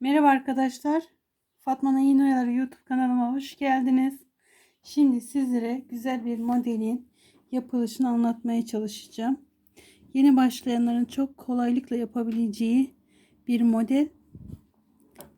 Merhaba arkadaşlar. Fatma'nın Yeni Oyaları YouTube kanalıma hoş geldiniz. Şimdi sizlere güzel bir modelin yapılışını anlatmaya çalışacağım. Yeni başlayanların çok kolaylıkla yapabileceği bir model.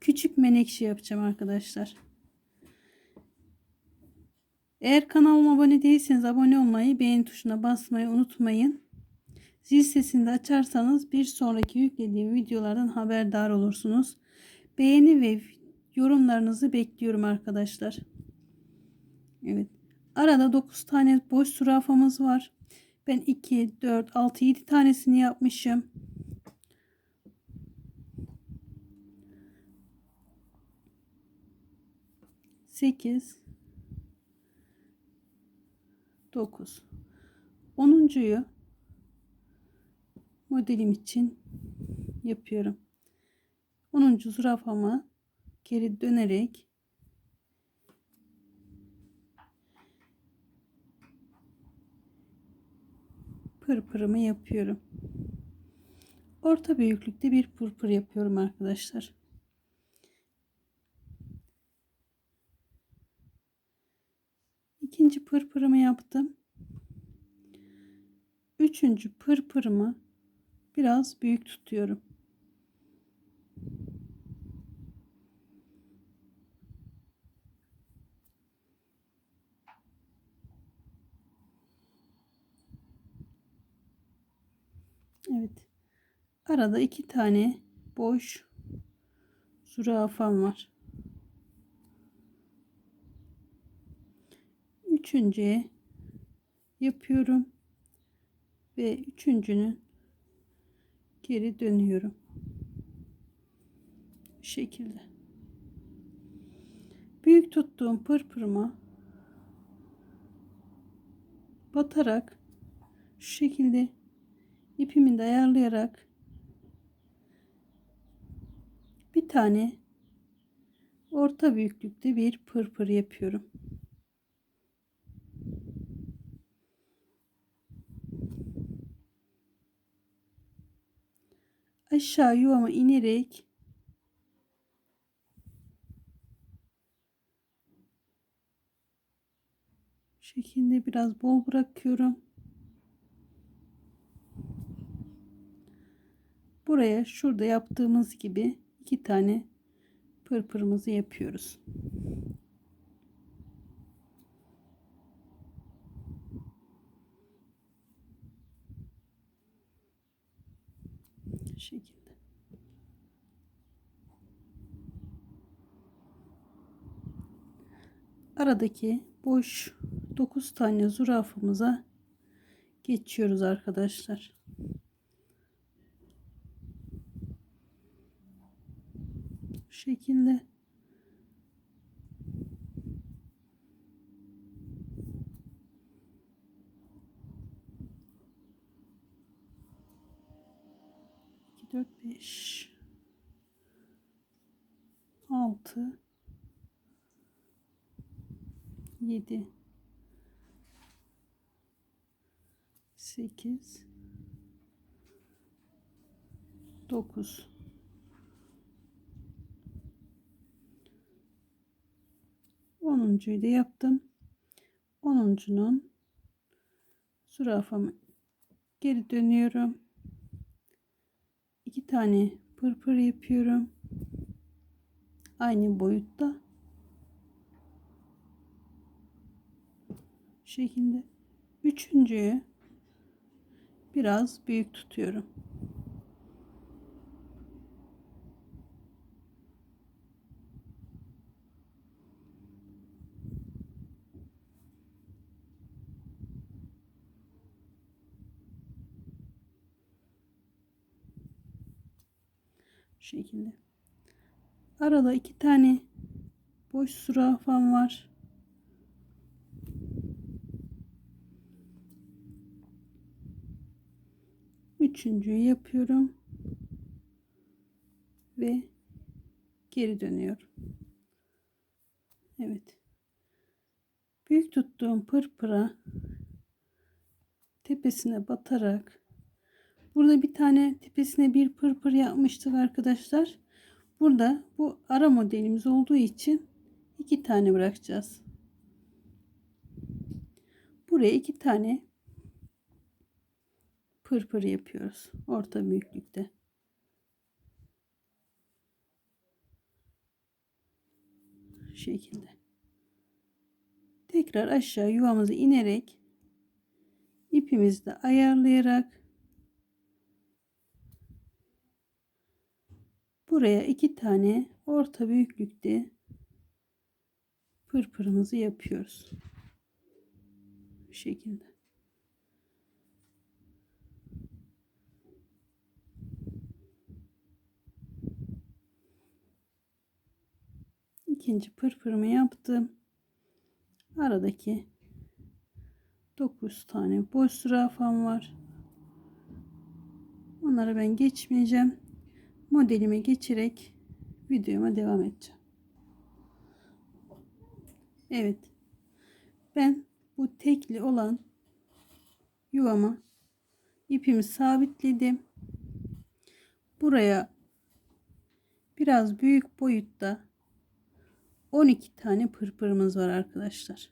Küçük menekşe yapacağım arkadaşlar. Eğer kanalıma abone değilseniz abone olmayı, beğen tuşuna basmayı unutmayın. Zil sesini de açarsanız bir sonraki yüklediğim videolardan haberdar olursunuz. Beğeni ve yorumlarınızı bekliyorum arkadaşlar. Evet. Arada 9 tane boş zürafamız var. Ben 2, 4, 6, 7 tanesini yapmışım. Sekiz, dokuz, onuncuyu modelim için yapıyorum. 10. zürafamı geri dönerek pırpırımı yapıyorum. Orta büyüklükte bir pırpır yapıyorum arkadaşlar. İkinci pırpırımı yaptım. Üçüncü pırpırımı biraz büyük tutuyorum. Evet. Arada iki tane boş zürafam var. Üçüncüye yapıyorum ve üçüncünün geri dönüyorum. Bu şekilde. Büyük tuttuğum pırpırıma batarak şu şekilde ipimi de ayarlayarak bir tane orta büyüklükte bir pırpır yapıyorum. Aşağı yuvama inerek şekilde biraz bol bırakıyorum. Buraya şurada yaptığımız gibi iki tane pırpırımızı yapıyoruz. şekilde. Aradaki boş 9 tane zürafamıza geçiyoruz arkadaşlar. Şekilde. İki, dört, beş, altı, yedi, sekiz, dokuz. 10'uncuyu da yaptım. 10'uncunun zürafamı geri dönüyorum. 2 tane pırpır yapıyorum. Aynı boyutta. Şu şekilde. Üçüncüyü biraz büyük tutuyorum. Şekilde. Arada iki tane boş zürafam var. Üçüncüyü yapıyorum. Ve geri dönüyorum. Evet. Büyük tuttuğum pırpıra tepesine batarak Burada bir tane tepesine bir pırpır yapmıştık arkadaşlar. Burada bu ara modelimiz olduğu için iki tane bırakacağız. Buraya iki tane pırpır yapıyoruz. Orta büyüklükte. Şu şekilde. Tekrar aşağı yuvamızı inerek ipimizi de ayarlayarak buraya iki tane orta büyüklükte pırpırımızı yapıyoruz. Bu şekilde. ikinci pırpırımı yaptım. Aradaki 9 tane boş zürafam var. Onları ben geçmeyeceğim. Modelime geçerek videoma devam edeceğim. Evet. Ben bu tekli olan yuvama ipimi sabitledim. Buraya biraz büyük boyutta 12 tane pırpırımız var arkadaşlar.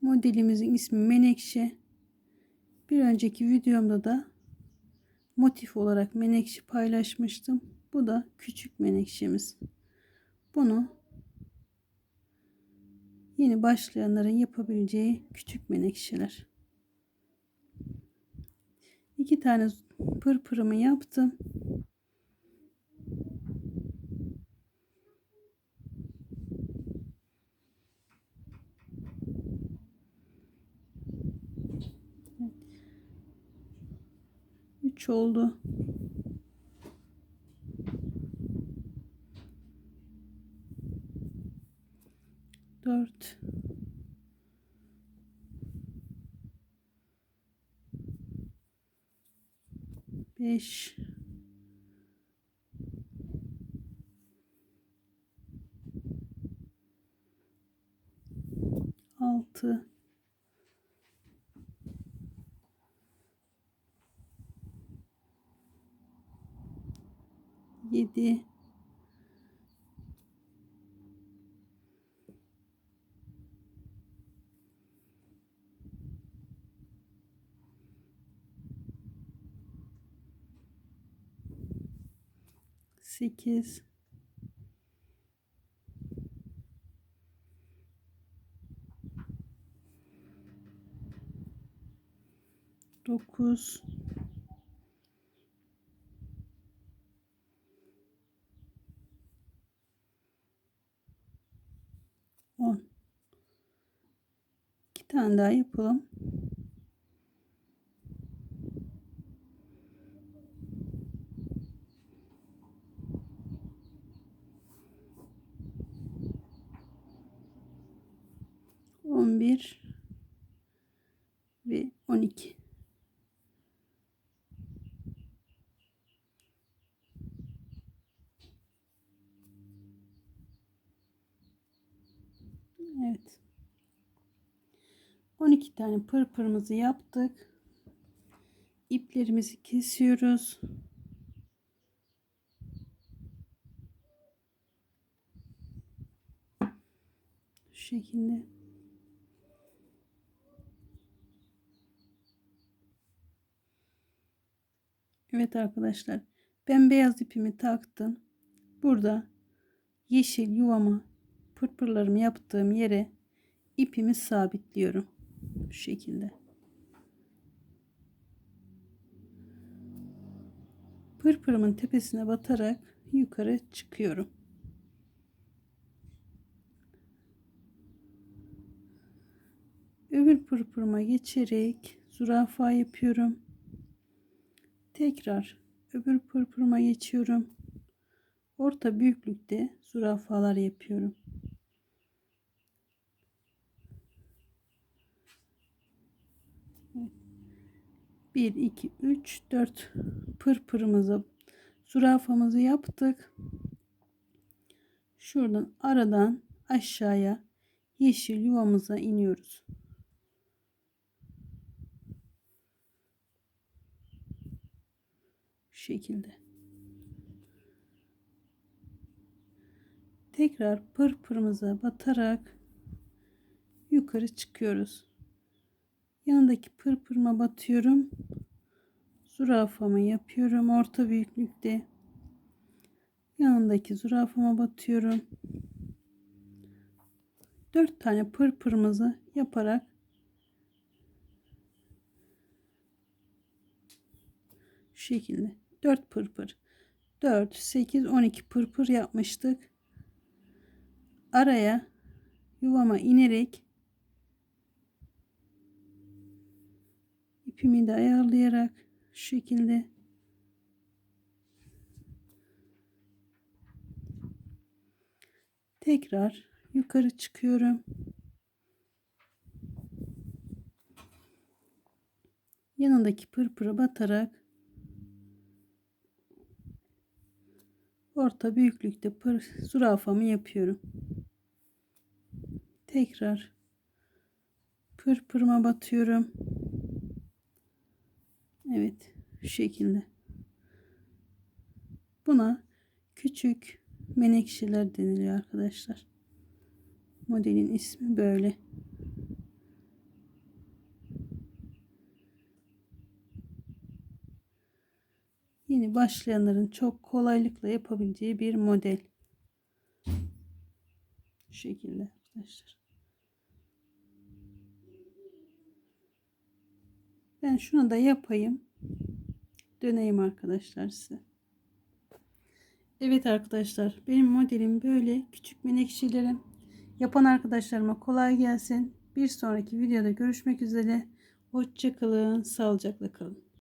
Modelimizin ismi Menekşe. Bir önceki videomda da motif olarak menekşe paylaşmıştım. Bu da küçük menekşemiz. Bunu yeni başlayanların yapabileceği küçük menekşeler. İki tane pırpırımı yaptım. Oldu. Dört. Beş. Altı. 7 8 9 tane daha yapalım. On bir ve on iki. Evet. 12 tane pırpırımızı yaptık. İplerimizi kesiyoruz. Şekilde. Evet arkadaşlar. Ben beyaz ipimi taktım. Burada yeşil yuvama pırpırlarımı yaptığım yere ipimi sabitliyorum. Bu şekilde. Pırpırımın tepesine batarak yukarı çıkıyorum. Öbür pırpırıma geçerek zürafa yapıyorum. Tekrar öbür pırpırıma geçiyorum. Orta büyüklükte zürafalar yapıyorum. 1 2 3 4 pırpırımızı zürafamızı yaptık. Şuradan aradan aşağıya yeşil yuvamıza iniyoruz. Şu şekilde. Tekrar pırpırımıza batarak yukarı çıkıyoruz. Yanındaki pırpırıma batıyorum. Zürafamı yapıyorum orta büyüklükte. Yanındaki zürafama batıyorum. 4 tane pırpırımızı yaparak şu şekilde 4 pırpır 4 8 12 pırpır yapmıştık araya yuvama inerek ipimi de ayarlayarak şu şekilde tekrar yukarı çıkıyorum yanındaki pırpırı batarak orta büyüklükte pır, zürafamı yapıyorum. Tekrar pırpırıma batıyorum. Evet, şu şekilde. Buna küçük menekşeler deniliyor arkadaşlar. Modelin ismi böyle. Yeni başlayanların çok kolaylıkla yapabileceği bir model. Şu şekilde arkadaşlar. Ben şunu da yapayım. Döneyim arkadaşlar size. Evet arkadaşlar benim modelim böyle küçük menekşelerim. Yapan arkadaşlarıma kolay gelsin. Bir sonraki videoda görüşmek üzere. Hoşçakalın. Sağlıcakla kalın.